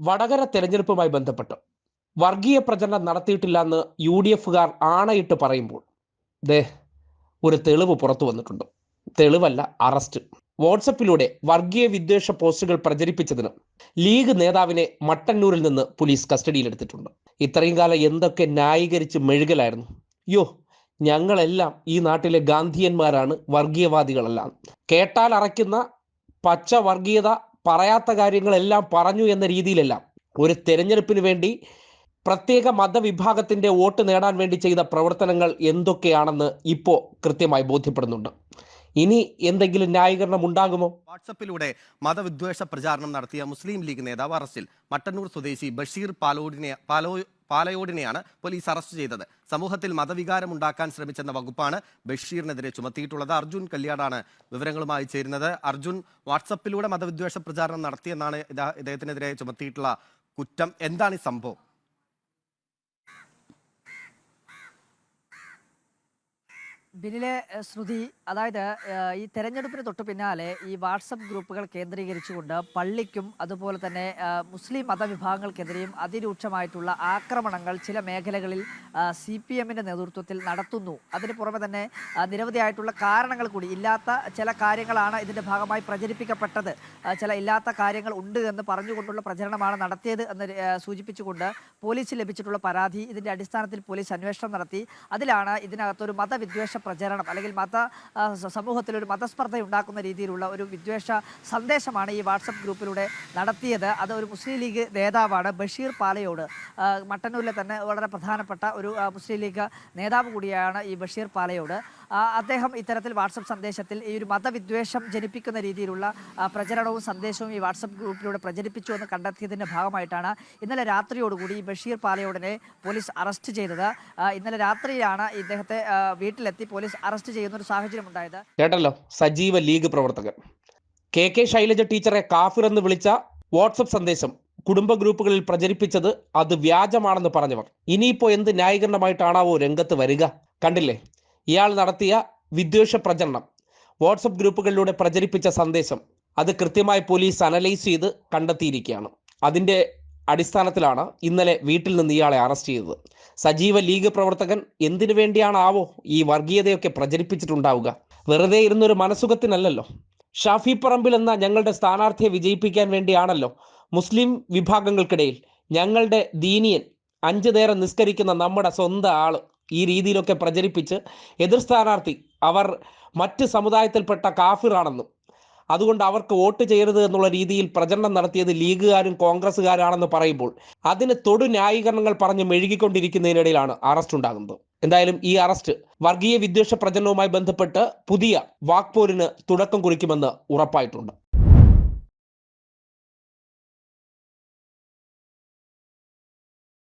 വടകര തെരഞ്ഞെടുപ്പുമായി ബന്ധപ്പെട്ട് വർഗീയ പ്രചരണം നടത്തിയിട്ടില്ല എന്ന് യു ഡി എഫുകാർ ആണയിട്ട് പറയുമ്പോൾ ദേ ഒരു തെളിവ് പുറത്തു വന്നിട്ടുണ്ട്. തെളിവല്ല അറസ്റ്റ്. വാട്സപ്പിലൂടെ വർഗീയ വിദ്വേഷ പോസ്റ്റുകൾ പ്രചരിപ്പിച്ചതിന് ലീഗ് നേതാവിനെ മട്ടന്നൂരിൽ നിന്ന് പോലീസ് കസ്റ്റഡിയിലെടുത്തിട്ടുണ്ട്. ഇത്രയും കാലം എന്തൊക്കെ ന്യായീകരിച്ച് മെഴുകലായിരുന്നു. യോ ഞങ്ങളെല്ലാം ഈ നാട്ടിലെ ഗാന്ധിയന്മാരാണ് വർഗീയവാദികളെല്ലാം. കേട്ടാൽ അറയ്ക്കുന്ന പച്ച വർഗീയത പറയാത്ത കാര്യങ്ങളെല്ലാം പറഞ്ഞു എന്ന രീതിയിലല്ല. ഒരു തെരഞ്ഞെടുപ്പിന് വേണ്ടി പ്രത്യേക മതവിഭാഗത്തിന്റെ വോട്ട് നേടാൻ വേണ്ടി ചെയ്ത പ്രവർത്തനങ്ങൾ എന്തൊക്കെയാണെന്ന് ഇപ്പോൾ കൃത്യമായി ബോധ്യപ്പെടുന്നുണ്ട്. ഇനി എന്തെങ്കിലും ന്യായീകരണം ഉണ്ടാകുമോ? വാട്സപ്പിലൂടെ മതവിദ്വേഷ പ്രചാരണം നടത്തിയ മുസ്ലിം ലീഗ് നേതാവ് അറസ്റ്റിൽ. മട്ടന്നൂർ സ്വദേശി ബഷീർ പാലോടിനെ പാലോ പാലയോടിനെയാണ് പോലീസ് അറസ്റ്റ് ചെയ്തത്. സമൂഹത്തിൽ മതവികാരം ഉണ്ടാക്കാൻ ശ്രമിച്ചെന്ന വകുപ്പാണ് ബഷീറിനെതിരെ ചുമത്തിയിട്ടുള്ളത്. അർജുൻ കല്യാടാണ് വിവരങ്ങളുമായി ചേരുന്നത്. അർജുൻ വാട്സപ്പിലൂടെ മതവിദ്വേഷ പ്രചാരണം നടത്തിയെന്നാണ് ഇദ്ദേഹത്തിനെതിരെ ചുമത്തിയിട്ടുള്ള കുറ്റം. എന്താണ് ഈ സംഭവം? ബിനിലെ ശ്രുതി അതായത് ഈ തെരഞ്ഞെടുപ്പിന് തൊട്ട് പിന്നാലെ ഈ വാട്സപ്പ് ഗ്രൂപ്പുകൾ കേന്ദ്രീകരിച്ചുകൊണ്ട് പള്ളിക്കും അതുപോലെ തന്നെ മുസ്ലിം മതവിഭാഗങ്ങൾക്കെതിരെയും അതിരൂക്ഷമായിട്ടുള്ള ആക്രമണങ്ങൾ ചില മേഖലകളിൽ സി പി എമ്മിന്റെ നേതൃത്വത്തിൽ നടത്തുന്നു. അതിന് പുറമെ തന്നെ നിരവധിയായിട്ടുള്ള കാരണങ്ങൾ കൂടി ഇല്ലാത്ത ചില കാര്യങ്ങളാണ് ഇതിന്റെ ഭാഗമായി പ്രചരിപ്പിക്കപ്പെട്ടത്. ചില ഇല്ലാത്ത കാര്യങ്ങൾ ഉണ്ട് എന്ന് പറഞ്ഞുകൊണ്ടുള്ള പ്രചരണമാണ് നടത്തിയത് എന്ന് സൂചിപ്പിച്ചുകൊണ്ട് പോലീസിൽ ലഭിച്ചിട്ടുള്ള പരാതി ഇതിന്റെ അടിസ്ഥാനത്തിൽ പോലീസ് അന്വേഷണം നടത്തി. അതിലാണ് ഇതിനകത്തൊരു മതവിദ്വേഷ പ്രചരണം അല്ലെങ്കിൽ മത സമൂഹത്തിൽ ഒരു മതസ്പർദ്ധ ഉണ്ടാക്കുന്ന രീതിയിലുള്ള ഒരു വിദ്വേഷ സന്ദേശമാണ് ഈ വാട്സപ്പ് ഗ്രൂപ്പിലൂടെ നടത്തിയത്. അത് ഒരു മുസ്ലിം ലീഗ് നേതാവാണ് ബഷീർ പാലയോട്. മട്ടന്നൂരിലെ തന്നെ വളരെ പ്രധാനപ്പെട്ട ഒരു മുസ്ലിം ലീഗ് നേതാവ് കൂടിയാണ് ഈ ബഷീർ പാലയോട്. അദ്ദേഹം ഇത്തരത്തിൽ വാട്സപ്പ് സന്ദേശത്തിൽ ഈ ഒരു മതവിദ്വേഷം ജനിപ്പിക്കുന്ന രീതിയിലുള്ള പ്രചരണവും സന്ദേശവും ഈ വാട്സപ്പ് ഗ്രൂപ്പിലൂടെ പ്രചരിപ്പിച്ചു എന്ന് കണ്ടെത്തിയതിന്റെ ഭാഗമായിട്ടാണ് ഇന്നലെ രാത്രിയോടുകൂടി ബഷീർ പാലയോടനെ പോലീസ് അറസ്റ്റ് ചെയ്തത്. ഇന്നലെ രാത്രിയാണ് ഇദ്ദേഹത്തെ വീട്ടിലെത്തി പോലീസ് അറസ്റ്റ് ചെയ്യുന്ന ഒരു സാഹചര്യം ഉണ്ടായത്. കേട്ടല്ലോ? സജീവ ലീഗ് പ്രവർത്തകർ കെ കെ ശൈലജ ടീച്ചറെ കാഫിർ എന്ന് വിളിച്ച വാട്സപ്പ് സന്ദേശം കുടുംബ ഗ്രൂപ്പുകളിൽ പ്രചരിപ്പിച്ചത് അത് വ്യാജമാണെന്ന് പറഞ്ഞവർ. ഇനിയിപ്പോ എന്ത് ന്യായീകരണമായിട്ടാണാവോ രംഗത്ത് വരിക? കണ്ടില്ലേ? ഇയാൾ നടത്തിയ വിദ്വേഷ പ്രചരണം. വാട്സപ്പ് ഗ്രൂപ്പുകളിലൂടെ പ്രചരിപ്പിച്ച സന്ദേശം അത് കൃത്യമായി പോലീസ് അനലൈസ് ചെയ്ത് കണ്ടെത്തിയിരിക്കുകയാണ്. അതിന്റെ അടിസ്ഥാനത്തിലാണ് ഇന്നലെ വീട്ടിൽ നിന്ന് ഇയാളെ അറസ്റ്റ് ചെയ്തത്. സജീവ ലീഗ് പ്രവർത്തകൻ എന്തിനു വേണ്ടിയാണാവോ ഈ വർഗീയതയൊക്കെ പ്രചരിപ്പിച്ചിട്ടുണ്ടാവുക? വെറുതെ ഇരുന്നൊരു മനസുഖത്തിനല്ലല്ലോ ഷാഫി പറമ്പിൽ എന്ന ഞങ്ങളുടെ സ്ഥാനാർത്ഥിയെ വിജയിപ്പിക്കാൻ വേണ്ടിയാണല്ലോ മുസ്ലിം വിഭാഗങ്ങൾക്കിടയിൽ ഞങ്ങളുടെ ദീനിയൻ അഞ്ചു നേരം നിസ്കരിക്കുന്ന നമ്മുടെ സ്വന്തം ആൾ ഈ രീതിയിലൊക്കെ പ്രചരിപ്പിച്ച് എതിർ സ്ഥാനാർത്ഥി അവർ മറ്റ് സമുദായത്തിൽപ്പെട്ട കാഫിറാണെന്നും അതുകൊണ്ട് അവർക്ക് വോട്ട് ചെയ്യരുത് എന്നുള്ള രീതിയിൽ പ്രചരണം നടത്തിയത് ലീഗുകാരും കോൺഗ്രസ്സുകാരാണെന്ന് പറയുമ്പോൾ അതിന് തൊടു ന്യായീകരണങ്ങൾ പറഞ്ഞ് മെഴുകിക്കൊണ്ടിരിക്കുന്നതിനിടയിലാണ് അറസ്റ്റ് ഉണ്ടാകുന്നത്. എന്തായാലും ഈ അറസ്റ്റ് വർഗീയ വിദ്വേഷ പ്രചരണവുമായി ബന്ധപ്പെട്ട് പുതിയ വാക്പോരിന് തുടക്കം കുറിക്കുമെന്ന് ഉറപ്പായിട്ടുണ്ട്.